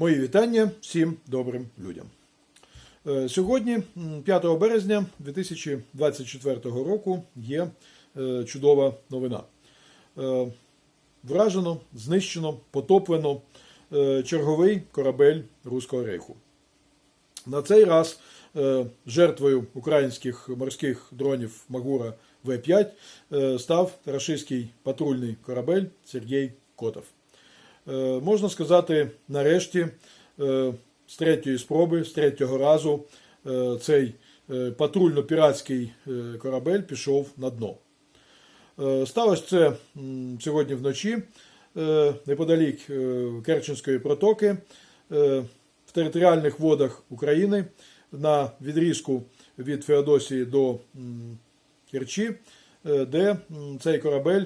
Мої вітання всім добрим людям. Е, Сьогодні, 5 березня 2024 року, є е, чудова новина. Е, Вражено, знищено, потоплено черговий корабель Руського рейху. На цей раз жертвою українських морських дронів Магура В-5 е, став рашистський патрульний корабель Сергій Котов. Е, Можна сказати, нарешті, е, з третьої спроби, з третього разу, е, цей патрульно-піратський корабель пішов на дно. Сталося це сьогодні вночі, неподалік Керченської протоки, в територіальних водах України на відрізку від Феодосії до Керчі, де цей корабель,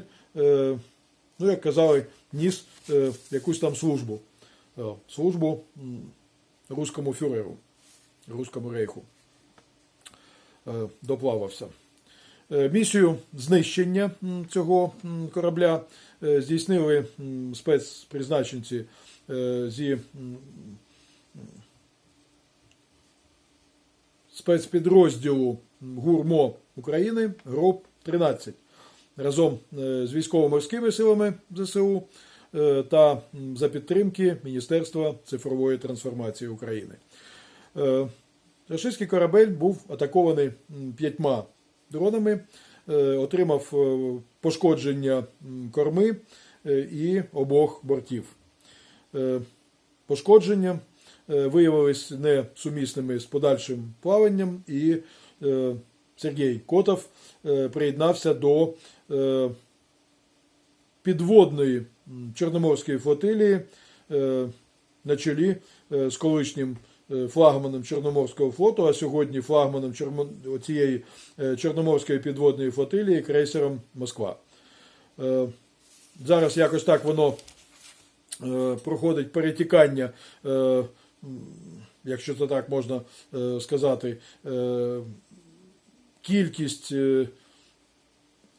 ну як казали, ніс е, якусь там службу. Е, Службу руському фюреру, руському рейху. Е, Доплавався. Місію знищення цього корабля здійснили спецпризначенці зі спецпідрозділу ГУРМО України ГРОП 13 разом е, з військово-морськими силами ЗСУ е, та за підтримки Міністерства цифрової трансформації України. Е, Рашистський корабель був атакований п'ятьма дронами, отримав пошкодження корми і обох бортів. Пошкодження виявились несумісними з подальшим плаванням, і Сергій Котов приєднався до підводної Чорноморської флотилії е, на чолі е, з колишнім е, флагманом Чорноморського флоту, а сьогодні флагманом цієї е, Чорноморської підводної флотилії крейсером Москва. Е, Зараз якось так воно е, проходить перетікання, е, якщо це так можна е, сказати, е, кількість е,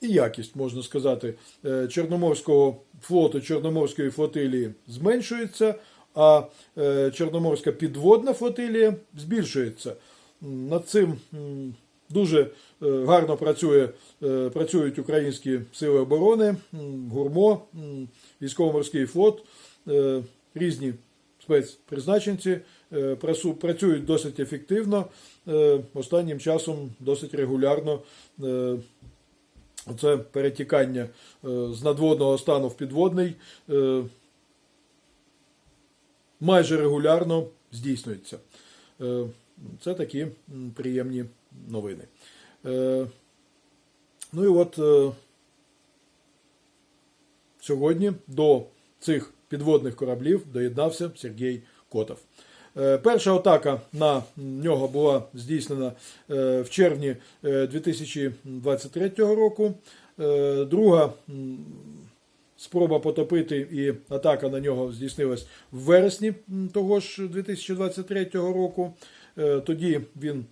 і якість, можна сказати, е, Чорноморського флоту, Чорноморської флотилії зменшується, а е, Чорноморська підводна флотилія збільшується. Над цим дуже е, гарно працює, працюють українські сили оборони, ГУРМО, військово-морський флот, різні спецпризначенці працюють досить ефективно. Останнім часом досить регулярно це перетікання е, з надводного стану в підводний е, майже регулярно здійснюється. Е, Це такі приємні новини. Ну і от сьогодні до цих підводних кораблів доєднався Сергій Котов. Е, Перша атака на нього була здійснена е, в червні е, 2023 року. Е, Друга спроба потопити і атака на нього здійснилась в вересні того ж 2023 року. Тоді він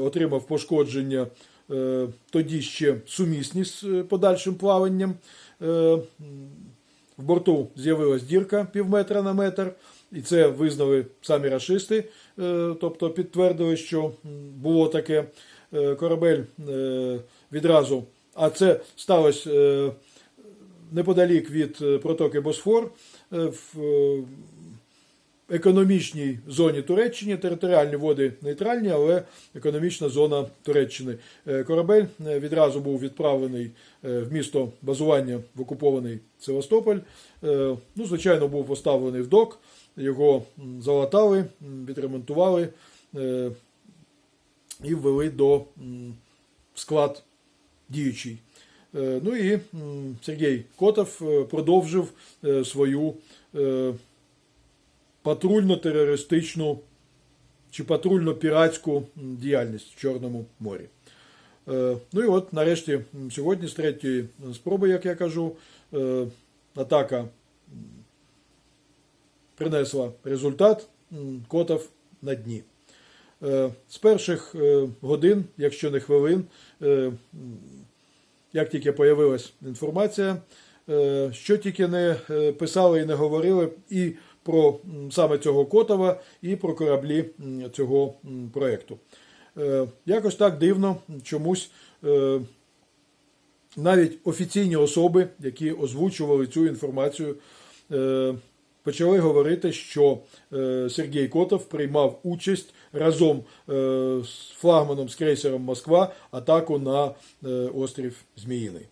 отримав пошкодження, тоді ще сумісні з подальшим плаванням. В борту з'явилась дірка пів метра на метр, і це визнали самі рашисти, е, тобто підтвердили, що було таке Е, корабель е, відразу. А це сталося неподалік від протоки Босфор в економічній зоні Туреччини, територіальні води нейтральні, але економічна зона Туреччини. Корабель відразу був відправлений в місто базування в окупований Севастополь. Ну, звичайно, був поставлений в док, його залатали, відремонтували е, і ввели до склад діючий. Е, Ну і Сергій Котов е, продовжив свою патрульно-терористичну чи патрульно-піратську діяльність в Чорному морі. Ну і от нарешті сьогодні з третьої спроби, як я кажу, атака принесла результат. Котов на дні. Е, З перших е, годин, якщо не хвилин, е, як тільки появилась інформація, що тільки не писали і не говорили, і про саме цього Котова і про кораблі цього. Е, Якось так дивно чомусь. навіть офіційні особи, які озвучували цю інформацію, почали говорити, що е, Сергій Котов приймав участь разом е, з флагманом з крейсером Москва атаку на е, острів Зміїний.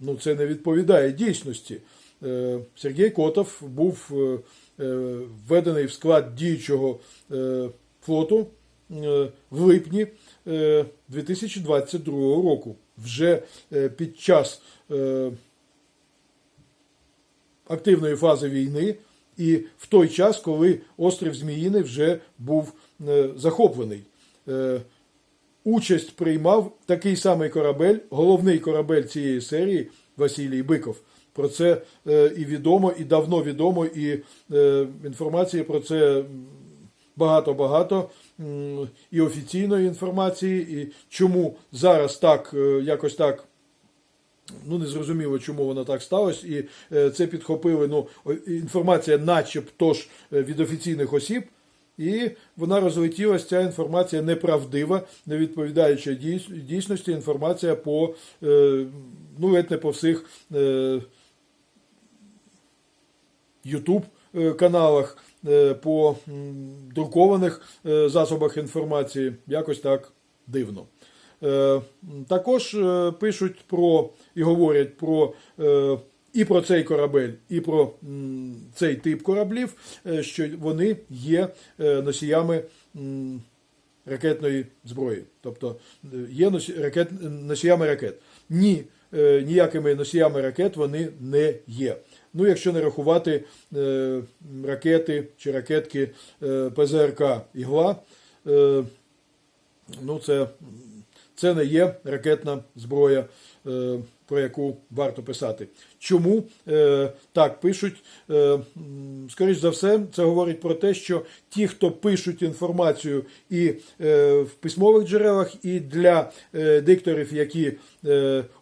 Ну, це не відповідає дійсності. Сергій Котов був введений в склад діючого флоту в липні е, 2022 року. Вже під час активної фази війни, і в той час, коли острів Зміїний вже був е, захоплений. Е, Участь приймав такий самий корабель, головний корабель цієї серії Василій Биков. Про це е, і відомо, і давно відомо, і інформації про це багато-багато, і офіційної інформації, і чому зараз так, якось так Ну, не зрозуміло, чому воно так сталося, і е, це підхопили ну, інформація, начебто ж е, від офіційних осіб, і вона розлетілась, ця інформація неправдива, не відповідаючи дійсності, інформація по, е, ну, ледь не по всіх YouTube каналах, е, по друкованих засобах інформації. Якось так дивно. Е, Також е, пишуть про і говорять про е, і про цей корабель, і про цей тип кораблів, що вони є носіями ракетної зброї, тобто є носіями ракет. Ні, ніякими носіями ракет вони не є. Ну, якщо не рахувати е, ракети чи ракетки е, ПЗРК Ігла, е, ну це, це не є ракетна зброя, е, про яку варто писати. Чому е, так пишуть? Е, скоріш за все, це говорить про те, що ті, хто пишуть інформацію і в письмових джерелах, і для дикторів, які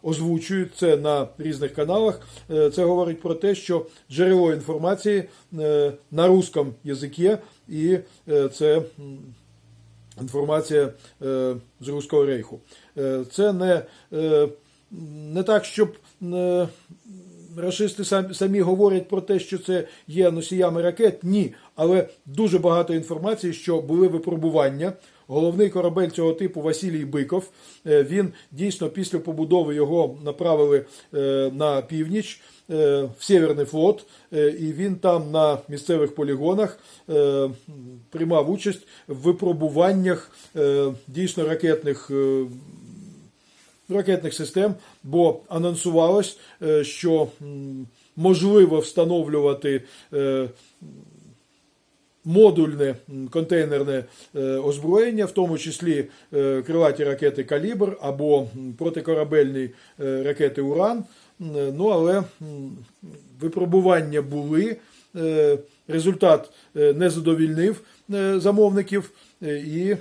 озвучують це на різних каналах, це говорить про те, що джерело інформації на русском язикі, і це. Інформація е, з Руського рейху. Е, це не, е, не так, щоб рашисти самі говорять про те, що це є носіями ракет. Ні. Але дуже багато інформації, що були випробування. Головний корабель цього типу Василій Биков. е, Він дійсно після побудови його направили е, на північ е, в Северний флот, і він там на місцевих полігонах приймав участь в випробуваннях дійсно ракетних. Ракетних систем, бо анонсувалось, що можливо встановлювати модульне контейнерне е, озброєння, в тому числі е, крилаті ракети Калібр або протикорабельні е, ракети Уран. Ну але випробування були. Результат не задовільнив замовників і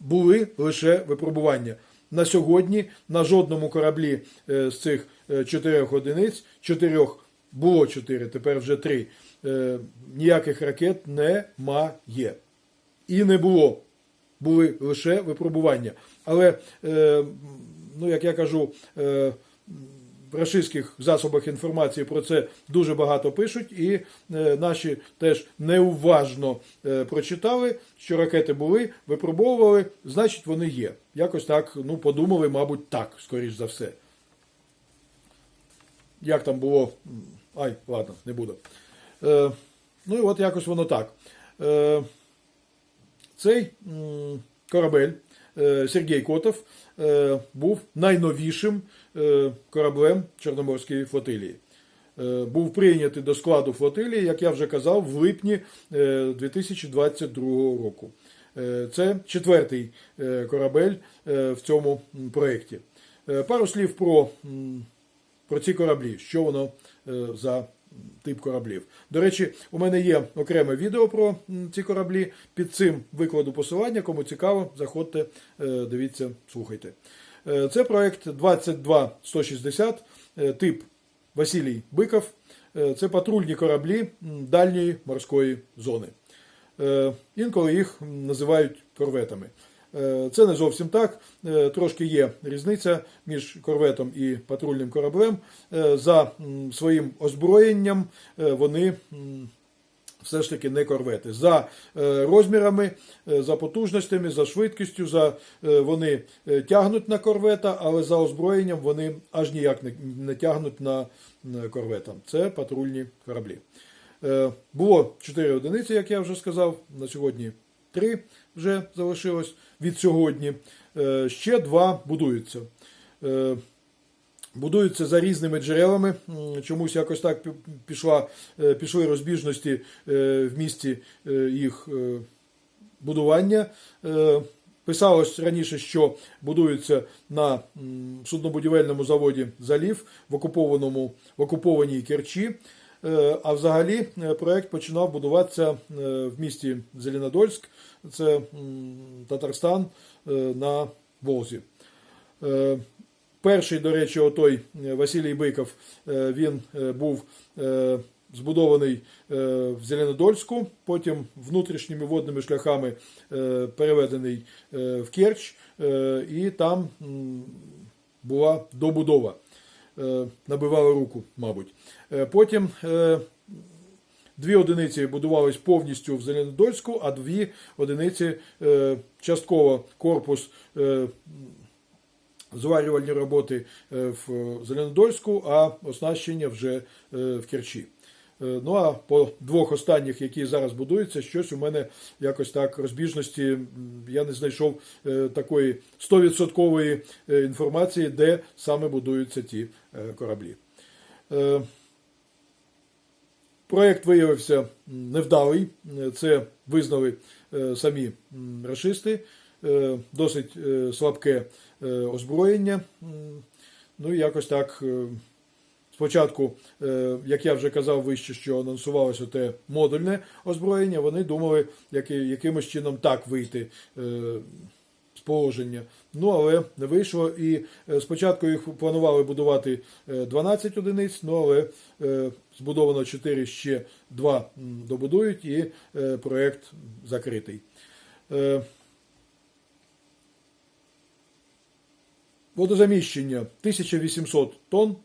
були лише випробування. На сьогодні на жодному кораблі з цих чотирьох одиниць, чотирьох було чотири, тепер вже три. Е, Ніяких ракет немає. І не було. Були лише випробування. Але, е, ну, як я кажу, е, в рашистських засобах інформації про це дуже багато пишуть, і е, наші теж неуважно е, прочитали, що ракети були, випробовували, значить вони є. Якось так, ну, подумали, мабуть, так, скоріш за все. Як там було. Ай, ладно, не буду. Е, ну і от якось воно так. Е, цей корабель е, Сергій Котов е, був найновішим е, кораблем Чорноморської флотилії. Е, Був прийнятий до складу флотилії, як я вже казав, в липні е, 2022 року. Е, Це четвертий е, корабель е, в цьому проєкті. Е, Пару слів про, про ці кораблі, що воно е, за тип кораблів. До речі, у мене є окреме відео про ці кораблі. Під цим викладу посилання. Кому цікаво, заходьте, е, дивіться, слухайте. Е, Це проект 22160, е, тип Василій Биков. Це патрульні кораблі дальньої морської зони. Інколи їх називають корветами. Е, Це не зовсім так. Е, Трошки є різниця між корветом і патрульним кораблем. Е, За своїм озброєнням вони все ж таки не корвети. За розмірами, за потужностями, за швидкістю, за, вони тягнуть на корвета, але за озброєнням вони аж ніяк не, не тягнуть на, корвета. Це патрульні кораблі. Було 4 одиниці, як я вже сказав. На сьогодні 3 вже залишилось від сьогодні. Е, Ще два будуються. Е, Будуються за різними джерелами. Чомусь якось так пішла, е, пішли розбіжності в місті їх будування. Писалось раніше, що будується на суднобудівельному заводі Залів в окупованому в окупованій Керчі. Е, А взагалі е, проект починав будуватися е, в місті Зеленодольськ, це Татарстан на Волзі. Перший, до речі, отой Василій Биков, він був збудований в Зеленодольську, потім внутрішніми водними шляхами переведений в Керч, і там була добудова. Е, Набивали руку, мабуть. Е, Потім е, Дві одиниці будувались повністю в Зеленодольську, а дві одиниці частково корпус зварювальні роботи в Зеленодольську, а оснащення вже в Керчі. Ну а по двох останніх, які зараз будуються, щось у мене якось так розбіжності. Я не знайшов такої 100% е, інформації, де саме будуються ті кораблі. Е, Проєкт виявився невдалий. Е, Це визнали е, самі. Е, Досить е, слабке е, озброєння. Ну якось так. е, Спочатку, е, як я вже казав вище, що анонсувалося те модульне озброєння, вони думали, як- якимось чином так вийти е, положення. Ну, але не вийшло. І е, спочатку їх планували будувати е, 12 одиниць, ну але е, збудовано 4, ще 2 добудують, і е, проєкт закритий. Е, Водозаміщення 1800 тонн,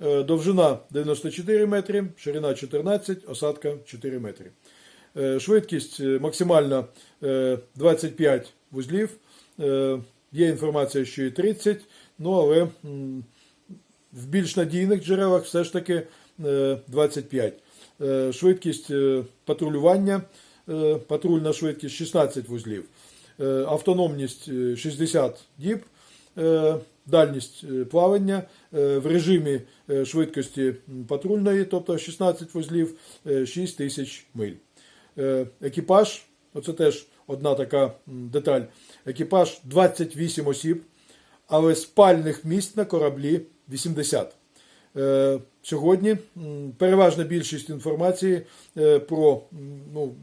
е, довжина 94 метри, ширина 14, осадка 4 метри. Е, Швидкість е, максимальна е, 25 вузлів. Е, Є інформація, що і 30, ну але в більш надійних джерелах все ж таки е, 25. Е, Швидкість е, патрулювання, е, патрульна швидкість 16 вузлів. Автономність е, 60 діб. Дальність плавання в режимі швидкості патрульної, тобто 16 вузлів, е, 6 тисяч миль. Екіпаж, оце теж одна така деталь. Екіпаж 28 осіб, але спальних місць на кораблі 80. Е, Сьогодні переважна більшість інформації е, про, ну,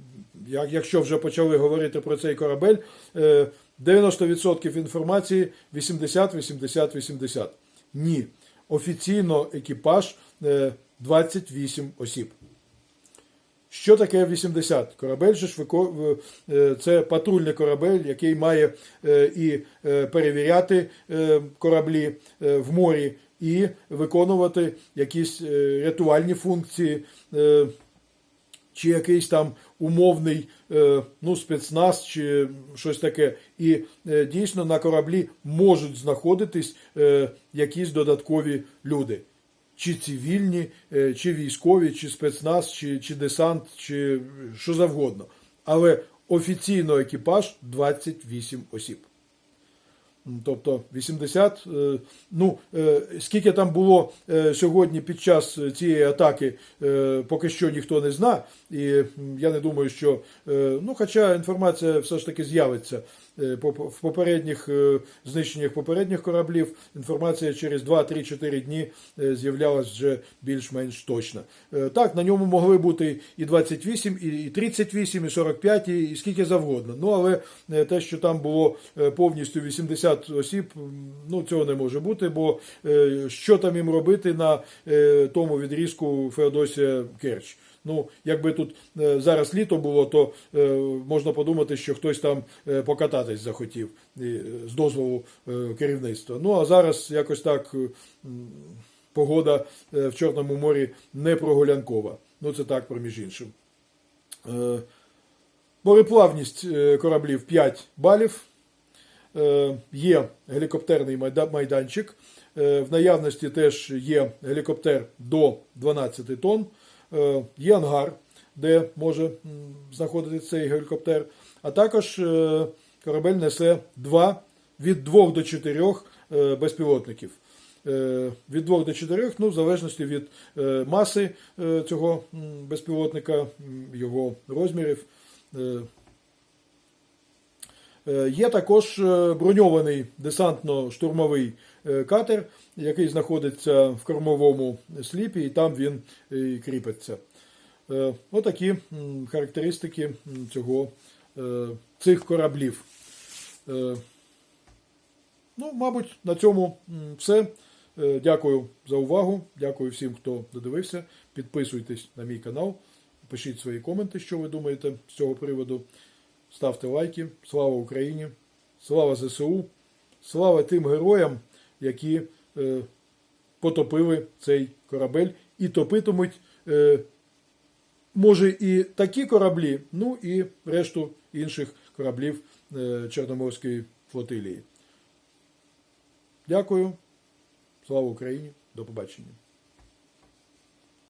як- якщо вже почали говорити про цей корабель, е, 90% інформації 80, 80, 80. Ні. Офіційно екіпаж е, 28 осіб. Що таке 80? Корабель же ж е, це патрульний корабель, який має е, і е, перевіряти кораблі в морі, і виконувати якісь рятувальні функції, чи якийсь там умовний ну, спецназ, чи щось таке. І дійсно на кораблі можуть знаходитись якісь додаткові люди чи цивільні, е, чи військові, чи спецназ, чи, чи десант, чи що завгодно. Але офіційно екіпаж 28 осіб. Тобто 80, е, ну е, скільки там було сьогодні під час цієї атаки, поки що ніхто не знає. І я не думаю, що ну, хоча інформація все ж таки з'явиться в попередніх е, знищеннях попередніх кораблів. Інформація через 2-3-4 дні е, з'являлась вже більш-менш точно. Е, Так, на ньому могли бути і 28, і і 38, і 45, і скільки завгодно. Ну але е, те, що там було е, повністю 80 50 осіб, ну цього не може бути, бо е, що там їм робити на е, тому відрізку Феодосія Керч? Ну, якби тут е, зараз літо було, то е, можна подумати, що хтось там е, покататись захотів з дозволу керівництва. Ну а зараз якось так погода в Чорному морі не прогулянкова. Ну це так, проміж іншим. Мореплавність кораблів 5 балів. Є гелікоптерний майданчик. В наявності теж є гелікоптер до 12 тонн. Е, Є ангар, де може знаходитися цей гелікоптер. А також е, корабель несе два, від 2 до 4 е, безпілотників. Від 2 до 4, ну, в залежності від маси цього безпілотника, його розмірів. Є також броньований десантно-штурмовий катер, який знаходиться в кормовому сліпі, і там він і кріпиться. Е, Отакі характеристики цього, е, цих кораблів. Е, Ну, мабуть, на цьому все. Е, Дякую за увагу. Дякую всім, хто додивився. Підписуйтесь на мій канал, пишіть свої коменти, що ви думаєте з цього приводу. Ставте лайки. Слава Україні! Слава ЗСУ! Слава тим героям, які е, потопили цей корабель і топитимуть, е, може, і такі кораблі, ну і решту інших кораблів е, Чорноморської флотилії. Дякую. Слава Україні! До побачення.